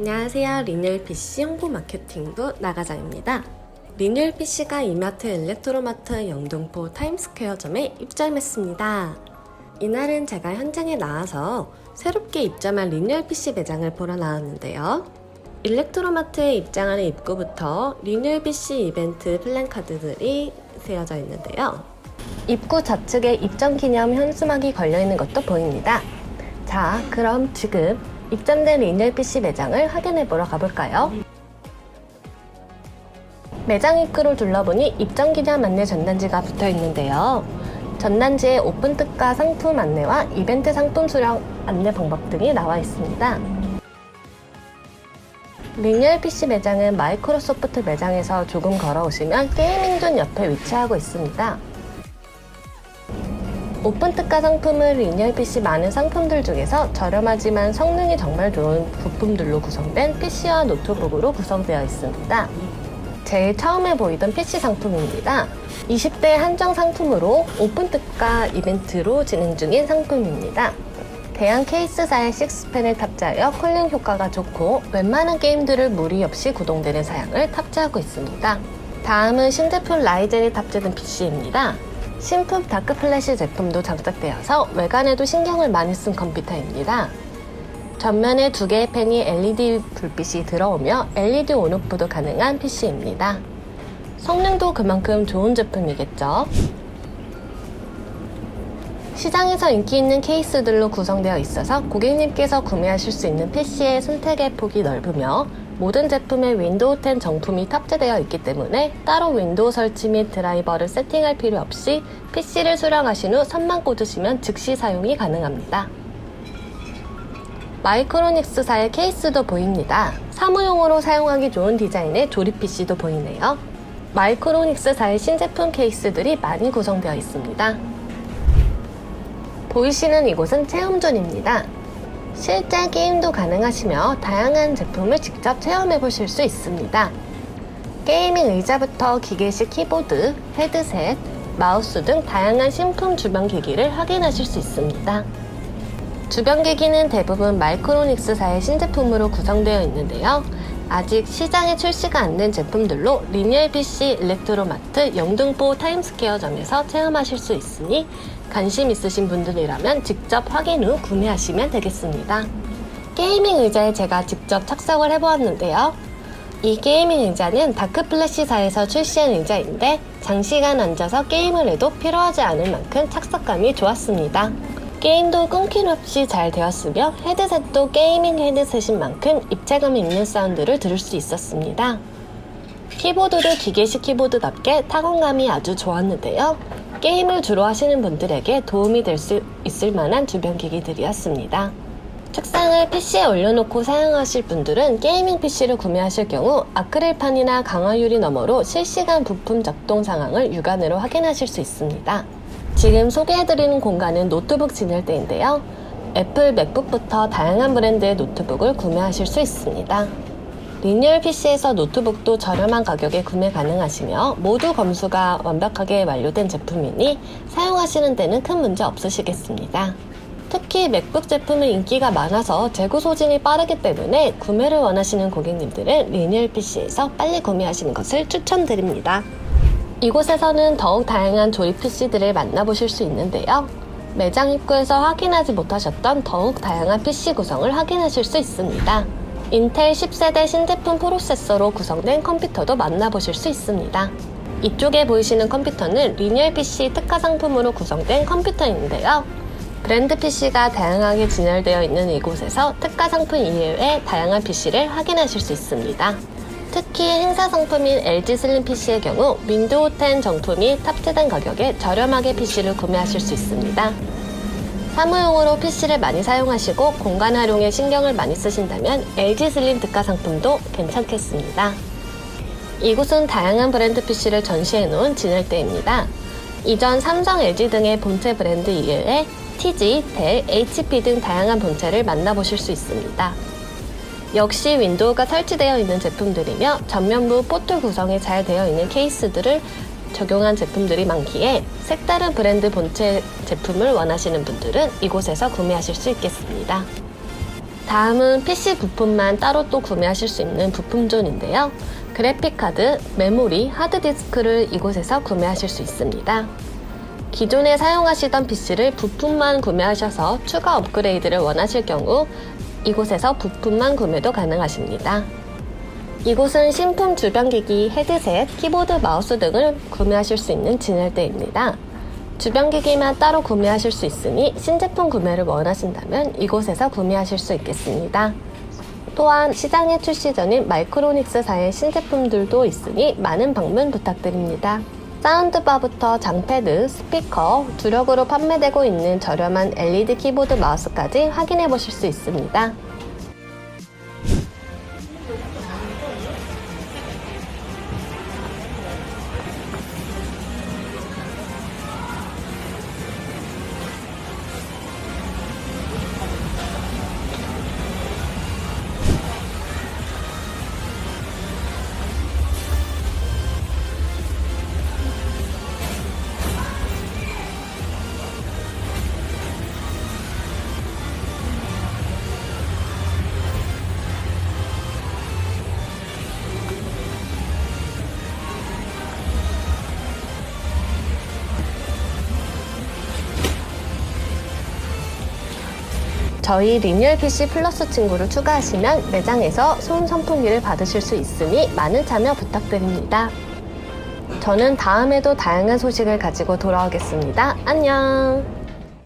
안녕하세요. 리뉴얼 PC 홍보 마케팅부 나가장입니다. 리뉴얼 PC가 이마트 엘렉트로마트 영등포 타임스퀘어점에 입점했습니다. 이날은 제가 현장에 나와서 새롭게 입점한 리뉴얼 PC 매장을 보러 나왔는데요. 일렉트로마트에 입장하는 입구부터 리뉴얼 PC 이벤트 플랜카드들이 세워져 있는데요. 입구 좌측에 입점 기념 현수막이 걸려 있는 것도 보입니다. 자, 그럼 지금 입점된 리뉴얼 PC 매장을 확인해 보러 가볼까요? 매장 입구를 둘러보니 입점 기념 안내 전단지가 붙어 있는데요. 전단지에 오픈 특가 상품 안내와 이벤트 상품 수령 안내 방법 등이 나와 있습니다. 리뉴얼 PC 매장은 마이크로소프트 매장에서 조금 걸어오시면 게이밍존 옆에 위치하고 있습니다. 오픈 특가 상품은 리니얼 PC 많은 상품들 중에서 저렴하지만 성능이 정말 좋은 부품들로 구성된 PC와 노트북으로 구성되어 있습니다. 제일 처음에 보이던 PC 상품입니다. 20대 한정 상품으로 오픈 특가 이벤트로 진행 중인 상품입니다. 대형 케이스사의 6펜을 탑재하여 쿨링 효과가 좋고 웬만한 게임들을 무리 없이 구동되는 사양을 탑재하고 있습니다. 다음은 신제품 라이젠이 탑재된 PC입니다. 신품 다크 플래시 제품도 장착되어서 외관에도 신경을 많이 쓴 컴퓨터입니다. 전면에 두 개의 펜이 LED 불빛이 들어오며 LED 온오프도 가능한 PC입니다. 성능도 그만큼 좋은 제품이겠죠. 시장에서 인기 있는 케이스들로 구성되어 있어서 고객님께서 구매하실 수 있는 PC의 선택의 폭이 넓으며 모든 제품에 윈도우 10 정품이 탑재되어 있기 때문에 따로 윈도우 설치 및 드라이버를 세팅할 필요 없이 PC를 수령하신 후 선만 꽂으시면 즉시 사용이 가능합니다. 마이크로닉스사의 케이스도 보입니다. 사무용으로 사용하기 좋은 디자인의 조립 PC도 보이네요. 마이크로닉스사의 신제품 케이스들이 많이 구성되어 있습니다. 보이시는 이곳은 체험존입니다. 실제 게임도 가능하시며 다양한 제품을 직접 체험해 보실 수 있습니다. 게이밍 의자부터 기계식 키보드, 헤드셋, 마우스 등 다양한 신품 주변 기기를 확인하실 수 있습니다. 주변 기기는 대부분 마이크로닉스사의 신제품으로 구성되어 있는데요. 아직 시장에 출시가 안 된 제품들로 리니얼 PC 일렉트로마트 영등포 타임스퀘어점에서 체험하실 수 있으니 관심 있으신 분들이라면 직접 확인 후 구매하시면 되겠습니다. 게이밍 의자에 제가 직접 착석을 해보았는데요. 이 게이밍 의자는 다크플래시사에서 출시한 의자인데 장시간 앉아서 게임을 해도 피로하지 않을 만큼 착석감이 좋았습니다. 게임도 끊김 없이 잘 되었으며 헤드셋도 게이밍 헤드셋인 만큼 입체감 있는 사운드를 들을 수 있었습니다. 키보드도 기계식 키보드답게 타건감이 아주 좋았는데요. 게임을 주로 하시는 분들에게 도움이 될 수 있을 만한 주변 기기들이었습니다. 책상을 PC에 올려놓고 사용하실 분들은 게이밍 PC를 구매하실 경우 아크릴판이나 강화유리 너머로 실시간 부품 작동 상황을 육안으로 확인하실 수 있습니다. 지금 소개해드리는 공간은 노트북 진열대인데요. 애플 맥북부터 다양한 브랜드의 노트북을 구매하실 수 있습니다. 리뉴얼 PC에서 노트북도 저렴한 가격에 구매 가능하시며 모두 검수가 완벽하게 완료된 제품이니 사용하시는 데는 큰 문제 없으시겠습니다. 특히 맥북 제품은 인기가 많아서 재고 소진이 빠르기 때문에 구매를 원하시는 고객님들은 리뉴얼 PC에서 빨리 구매하시는 것을 추천드립니다. 이곳에서는 더욱 다양한 조립 PC들을 만나보실 수 있는데요. 매장 입구에서 확인하지 못하셨던 더욱 다양한 PC 구성을 확인하실 수 있습니다. 인텔 10세대 신제품 프로세서로 구성된 컴퓨터도 만나보실 수 있습니다. 이쪽에 보이시는 컴퓨터는 리뉴얼 PC 특화 상품으로 구성된 컴퓨터인데요. 브랜드 PC가 다양하게 진열되어 있는 이곳에서 특가 상품 이외의 다양한 PC를 확인하실 수 있습니다. 특히 행사 상품인 LG 슬림 PC의 경우 윈도우 10 정품이 탑재된 가격에 저렴하게 PC를 구매하실 수 있습니다. 사무용으로 PC를 많이 사용하시고 공간 활용에 신경을 많이 쓰신다면 LG 슬림 특가 상품도 괜찮겠습니다. 이곳은 다양한 브랜드 PC를 전시해 놓은 진열대입니다. 이전 삼성, LG 등의 본체 브랜드 이외에 TG, 델, HP 등 다양한 본체를 만나보실 수 있습니다. 역시 윈도우가 설치되어 있는 제품들이며 전면부 포트 구성이 잘 되어 있는 케이스들을 적용한 제품들이 많기에 색다른 브랜드 본체 제품을 원하시는 분들은 이곳에서 구매하실 수 있겠습니다. 다음은 PC 부품만 따로 또 구매하실 수 있는 부품존인데요. 그래픽카드, 메모리, 하드디스크를 이곳에서 구매하실 수 있습니다. 기존에 사용하시던 PC를 부품만 구매하셔서 추가 업그레이드를 원하실 경우 이곳에서 부품만 구매도 가능하십니다. 이곳은 신품 주변기기, 헤드셋, 키보드, 마우스 등을 구매하실 수 있는 진열대입니다. 주변기기만 따로 구매하실 수 있으니 신제품 구매를 원하신다면 이곳에서 구매하실 수 있겠습니다. 또한 시장에 출시 전인 마이크로닉스사의 신제품들도 있으니 많은 방문 부탁드립니다. 사운드바부터 장패드, 스피커, 주력으로 판매되고 있는 저렴한 LED 키보드 마우스까지 확인해 보실 수 있습니다. 저희 리뉴얼 PC 플러스 친구를 추가하시면 매장에서 소음 선풍기를 받으실 수 있으니 많은 참여 부탁드립니다. 저는 다음에도 다양한 소식을 가지고 돌아오겠습니다. 안녕!